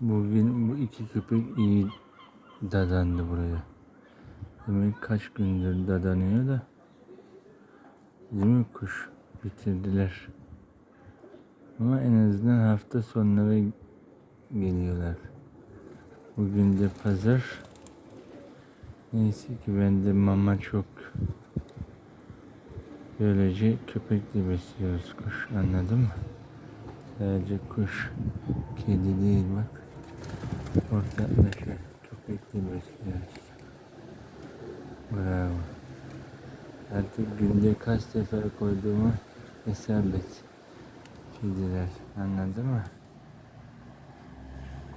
Bugün bu iki köpek iyi dadandı buraya. Demek kaç gündür dadanıyor da. Mi kuş? Bitirdiler. Ama en azından hafta sonları geliyorlar. Bugün de pazar. Neyse ki bende mama çok. Böylece köpekle besliyoruz kuş anladın mı? Sadece kuş, kedi değil bak. Ortaklaşa köpekle besliyoruz. Bravo. Artık günde kaç sefer koyduğumu hesap et. Kediler anladın mı?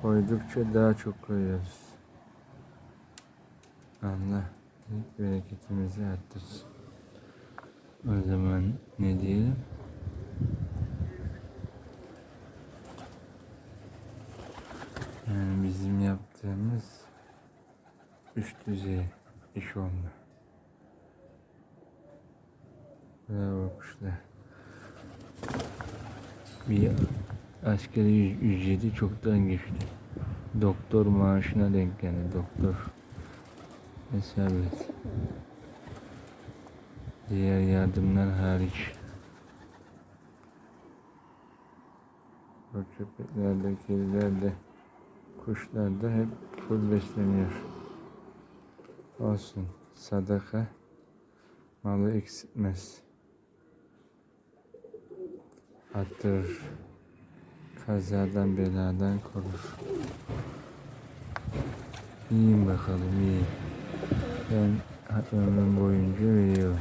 Koydukça daha çok koyuyoruz. Allah bereketimizi arttırsın. O zaman ne diyelim? Yani bizim yaptığımız üst düzey iş oldu. Bravo kuşlar. Bir askeri üc- ücreti çoktan geçti. Doktor maaşına denk geldi. Doktor hesap et. Diğer yardımlar hariç. O köpeklerde, kedilerde, kuşlarda hep full besleniyor. Olsun. Sadaka malı eksiltmez. Attırır. Kazadan beladan korur. İyiyim bakalım iyi. Ben ömrüm boyunca veriyorum.